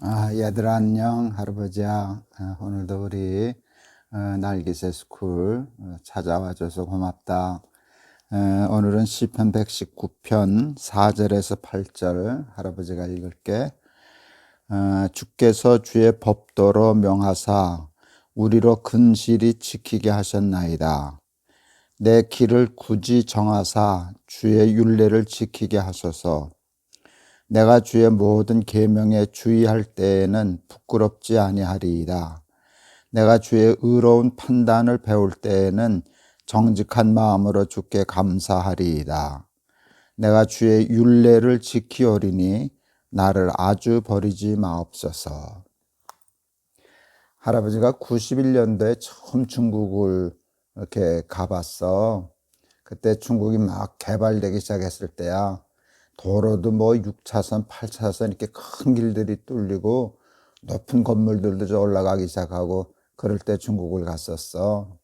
아, 얘들아 안녕 할아버지야 아, 오늘도 우리 어, 날개새 스쿨 어, 찾아와줘서 고맙다. 어, 오늘은 시편 119편 4절에서 8절 할아버지가 읽을게. 어, 주께서 주의 법도로 명하사 우리로 근실히 지키게 하셨나이다. 내 길을 굳이 정하사 주의 윤례를 지키게 하소서 내가 주의 모든 계명에 주의할 때에는 부끄럽지 아니하리이다. 내가 주의 의로운 판단을 배울 때에는 정직한 마음으로 주께 감사하리이다. 내가 주의 윤례를 지키오리니 나를 아주 버리지 마옵소서. 할아버지가 91년도에 처음 중국을 이렇게 가봤어. 그때 중국이 막 개발되기 시작했을 때야. 도로도 뭐 6차선, 8차선 이렇게 큰 길들이 뚫리고 높은 건물들도 저 올라가기 시작하고 그럴 때 중국을 갔었어.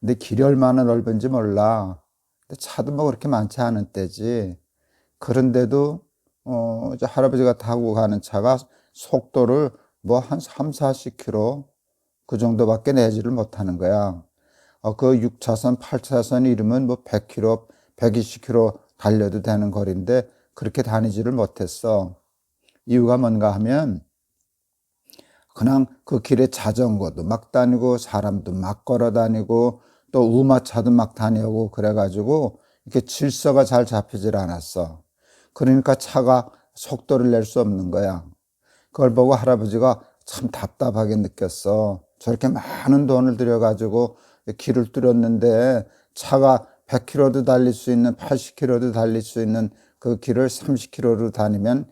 근데 길이 얼마나 넓은지 몰라. 근데 차도 뭐 그렇게 많지 않은 때지. 그런데도 어, 이제 할아버지가 타고 가는 차가 속도를 뭐 한 3, 40km 그 정도밖에 내지를 못하는 거야. 어, 그 6차선, 8차선 이름은 뭐 100km, 120km 달려도 되는 거리인데 그렇게 다니지를 못했어. 이유가 뭔가 하면 그냥 그 길에 자전거도 막 다니고 사람도 막 걸어 다니고 또 우마차도 막 다니고 그래가지고 이렇게 질서가 잘 잡히질 않았어. 그러니까 차가 속도를 낼 수 없는 거야. 그걸 보고 할아버지가 참 답답하게 느꼈어. 저렇게 많은 돈을 들여가지고 길을 뚫었는데 차가 100km도 달릴 수 있는 80km도 달릴 수 있는 그 길을 30km로 다니면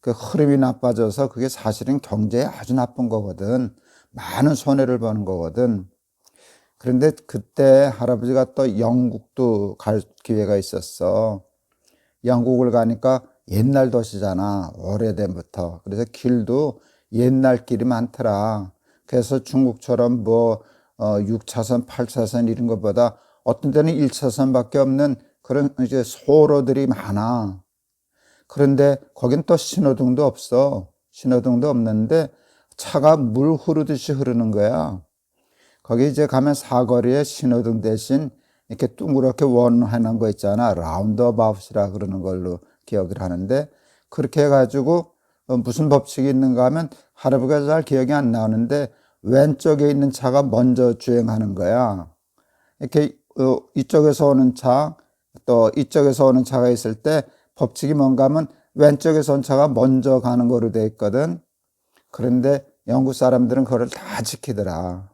그 흐름이 나빠져서 그게 사실은 경제에 아주 나쁜 거거든. 많은 손해를 보는 거거든. 그런데 그때 할아버지가 또 영국도 갈 기회가 있었어. 영국을 가니까 옛날 도시잖아. 오래된부터. 그래서 길도 옛날 길이 많더라. 그래서 중국처럼 뭐, 어, 6차선, 8차선 이런 것보다 어떤 때는 1차선밖에 없는 그런 이제 소로들이 많아. 그런데 거긴 또 신호등도 없어. 신호등도 없는데 차가 물 흐르듯이 흐르는 거야. 거기 이제 가면 사거리에 신호등 대신 이렇게 둥그렇게 원 해놓은 거 있잖아. 라운드어바웃이라 그러는 걸로 기억을 하는데 그렇게 해가지고 어, 무슨 법칙이 있는가 하면 할아버지가 잘 기억이 안 나오는데 왼쪽에 있는 차가 먼저 주행하는 거야. 이렇게 어, 이쪽에서 오는 차, 또 이쪽에서 오는 차가 있을 때 법칙이 뭔가 하면 왼쪽에서 온 차가 먼저 가는 거로 돼 있거든. 그런데 영국 사람들은 그걸 다 지키더라.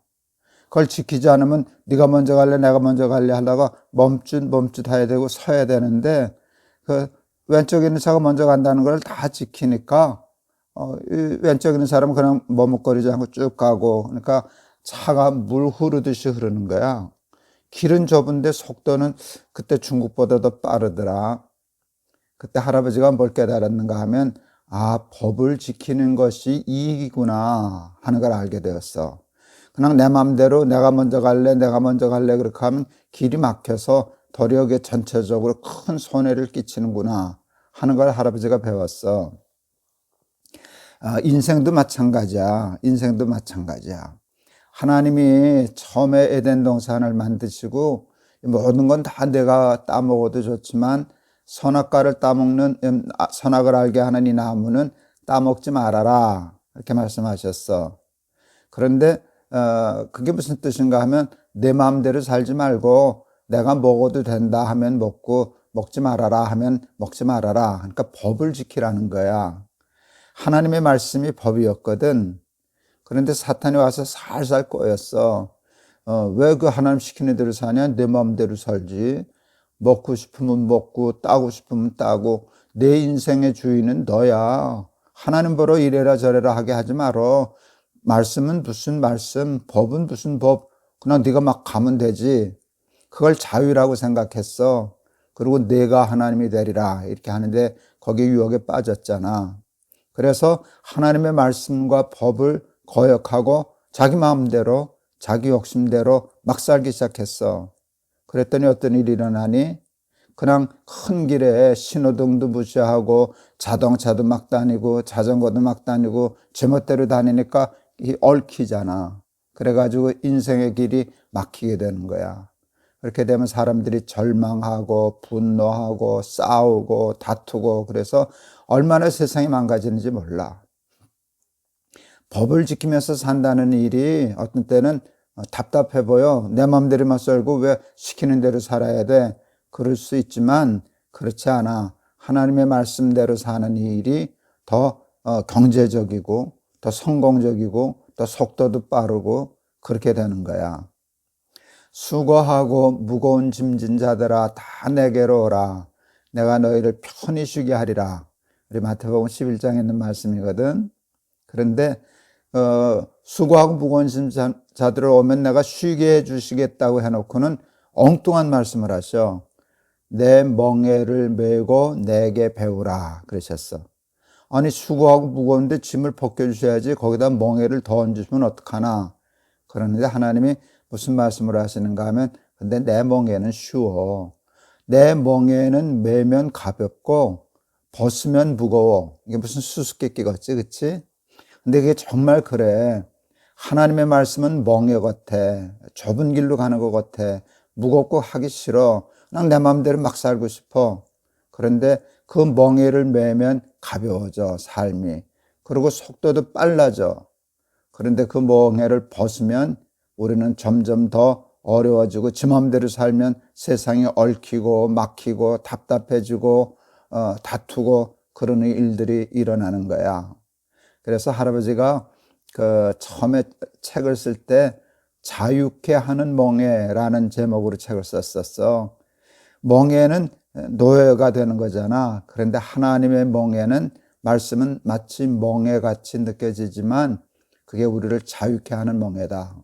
그걸 지키지 않으면 네가 먼저 갈래, 내가 먼저 갈래 하다가 멈칫 멈칫 해야 되고 서야 되는데 그 왼쪽에 있는 차가 먼저 간다는 걸 다 지키니까 어, 이 왼쪽에 있는 사람은 그냥 머뭇거리지 않고 쭉 가고 그러니까 차가 물 흐르듯이 흐르는 거야. 길은 좁은데 속도는 그때 중국보다도 빠르더라. 그때 할아버지가 뭘 깨달았는가 하면 아, 법을 지키는 것이 이익이구나 하는 걸 알게 되었어. 그냥 내 맘대로 내가 먼저 갈래, 내가 먼저 갈래 그렇게 하면 길이 막혀서 도력에 전체적으로 큰 손해를 끼치는구나 하는 걸 할아버지가 배웠어. 아, 인생도 마찬가지야. 인생도 마찬가지야. 하나님이 처음에 에덴 동산을 만드시고 모든 건 다 내가 따먹어도 좋지만 선악과를 따먹는 음, 아, 선악을 알게 하는 이 나무는 따먹지 말아라 이렇게 말씀하셨어. 그런데 어, 그게 무슨 뜻인가 하면 내 마음대로 살지 말고 내가 먹어도 된다 하면 먹고 먹지 말아라 하면 먹지 말아라. 그러니까 법을 지키라는 거야. 하나님의 말씀이 법이었거든. 그런데 사탄이 와서 살살 꼬였어. 어, 왜 그 하나님 시키는 대로 사냐? 내 마음대로 살지. 먹고 싶으면 먹고, 따고 싶으면 따고, 내 인생의 주인은 너야. 하나님 보러 이래라 저래라 하게 하지 말어. 말씀은 무슨 말씀, 법은 무슨 법. 그냥 네가 막 가면 되지. 그걸 자유라고 생각했어. 그리고 내가 하나님이 되리라. 이렇게 하는데 거기에 유혹에 빠졌잖아. 그래서 하나님의 말씀과 법을 거역하고 자기 마음대로 자기 욕심대로 막 살기 시작했어. 그랬더니 어떤 일이 일어나니 그냥 큰 길에 신호등도 무시하고 자동차도 막 다니고 자전거도 막 다니고 제멋대로 다니니까 이 얽히잖아. 그래가지고 인생의 길이 막히게 되는 거야. 그렇게 되면 사람들이 절망하고 분노하고 싸우고 다투고 그래서 얼마나 세상이 망가지는지 몰라. 법을 지키면서 산다는 일이 어떤 때는 답답해 보여. 내 맘대로만 살고 왜 시키는 대로 살아야 돼? 그럴 수 있지만 그렇지 않아. 하나님의 말씀대로 사는 이 일이 더 어, 경제적이고 더 성공적이고 더 속도도 빠르고 그렇게 되는 거야. 수고하고 무거운 짐진 자들아 다 내게로 오라. 내가 너희를 편히 쉬게 하리라. 우리 마태복음 11장에 있는 말씀이거든. 그런데 어, 수고하고 무거운 짐 자들을 오면 내가 쉬게 해 주시겠다고 해놓고는 엉뚱한 말씀을 하셔. 내 멍에를 메고 내게 배우라 그러셨어. 아니 수고하고 무거운데 짐을 벗겨주셔야지 거기다 멍에를 더 얹으시면 어떡하나. 그러는데 하나님이 무슨 말씀을 하시는가 하면 근데 내 멍에는 쉬워. 내 멍에는 매면 가볍고 벗으면 무거워. 이게 무슨 수수께끼 같지, 그치? 근데 그게 정말 그래. 하나님의 말씀은 멍에 같아. 좁은 길로 가는 것 같아. 무겁고 하기 싫어. 그냥 내 마음대로 막 살고 싶어. 그런데 그 멍에를 매면 가벼워져, 삶이. 그리고 속도도 빨라져. 그런데 그 멍에를 벗으면 우리는 점점 더 어려워지고 지 맘대로 살면 세상이 얽히고 막히고 답답해지고 어, 다투고 그러는 일들이 일어나는 거야. 그래서 할아버지가 그 처음에 책을 쓸 때 자유케 하는 멍에라는 제목으로 책을 썼었어. 멍에는 노예가 되는 거잖아. 그런데 하나님의 멍에는 말씀은 마치 멍에 같이 느껴지지만 그게 우리를 자유케 하는 멍에다.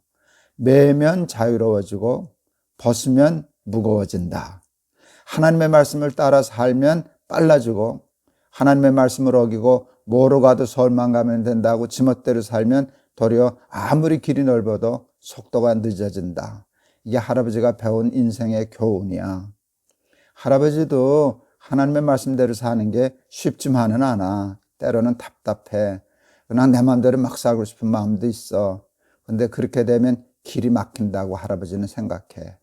매면 자유로워지고 벗으면 무거워진다. 하나님의 말씀을 따라 살면 빨라지고 하나님의 말씀을 어기고 뭐로 가도 서울만 가면 된다고 지멋대로 살면 도리어 아무리 길이 넓어도 속도가 늦어진다. 이게 할아버지가 배운 인생의 교훈이야. 할아버지도 하나님의 말씀대로 사는 게 쉽지만은 않아. 때로는 답답해. 그러나 내 마음대로 막 살고 싶은 마음도 있어. 근데 그렇게 되면 길이 막힌다고 할아버지는 생각해.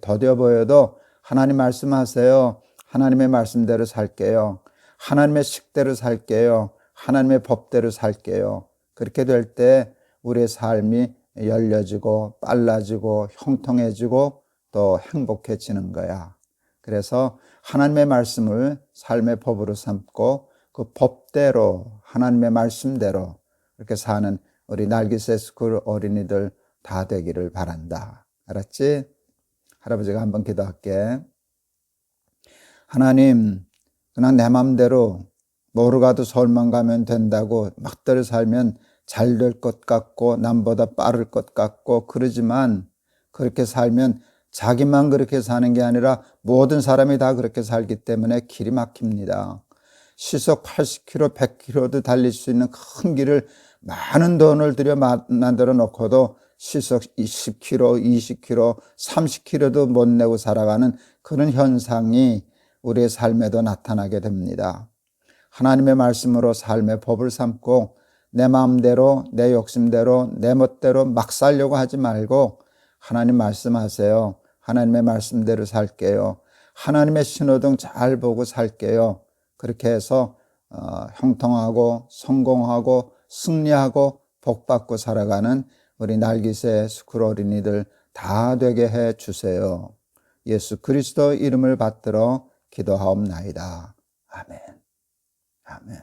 더뎌 보여도 하나님 말씀하세요. 하나님의 말씀대로 살게요. 하나님의 식대로 살게요. 하나님의 법대로 살게요. 그렇게 될 때 우리의 삶이 열려지고 빨라지고 형통해지고 또 행복해지는 거야. 그래서 하나님의 말씀을 삶의 법으로 삼고 그 법대로 하나님의 말씀대로 이렇게 사는 우리 날기새 스쿨 어린이들 다 되기를 바란다. 알았지? 할아버지가 한번 기도할게. 하나님, 그냥 내 맘대로 뭐로 가도 서울만 가면 된다고 막대로 살면 잘 될 것 같고 남보다 빠를 것 같고 그러지만 그렇게 살면 자기만 그렇게 사는 게 아니라 모든 사람이 다 그렇게 살기 때문에 길이 막힙니다. 시속 80km, 100km도 달릴 수 있는 큰 길을 많은 돈을 들여 만들어 놓고도 시속 20km, 20km, 30km도 못 내고 살아가는 그런 현상이 우리의 삶에도 나타나게 됩니다. 하나님의 말씀으로 삶의 법을 삼고 내 마음대로, 내 욕심대로, 내 멋대로 막 살려고 하지 말고 하나님 말씀하세요. 하나님의 말씀대로 살게요. 하나님의 신호등 잘 보고 살게요. 그렇게 해서 어, 형통하고 성공하고 승리하고 복받고 살아가는 우리 날기새 스쿨 어린이들 다 되게 해 주세요. 예수 그리스도 이름을 받들어 기도하옵나이다. 아멘. 아멘.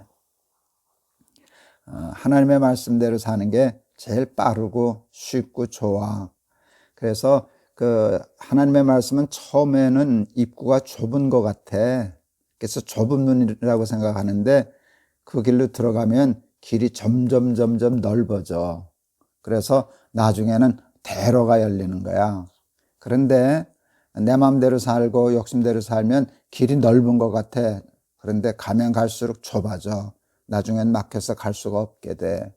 어, 하나님의 말씀대로 사는 게 제일 빠르고 쉽고 좋아. 그래서 그 하나님의 말씀은 처음에는 입구가 좁은 것 같아. 그래서 좁은 문이라고 생각하는데 그 길로 들어가면 길이 점점 점점 넓어져. 그래서 나중에는 대로가 열리는 거야. 그런데 내 마음대로 살고 욕심대로 살면 길이 넓은 것 같아. 그런데 가면 갈수록 좁아져. 나중엔 막혀서 갈 수가 없게 돼.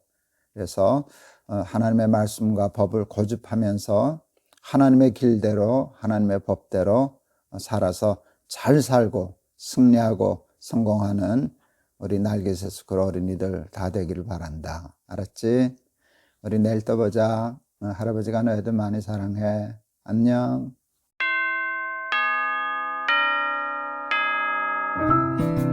그래서 어, 하나님의 말씀과 법을 고집하면서 하나님의 길대로, 하나님의 법대로 살아서 잘 살고 승리하고 성공하는 우리 날개새 스쿨 어린이들 다 되기를 바란다. 알았지? 우리 내일 또 보자. 어, 할아버지가 너희들 많이 사랑해. 안녕. Thank you.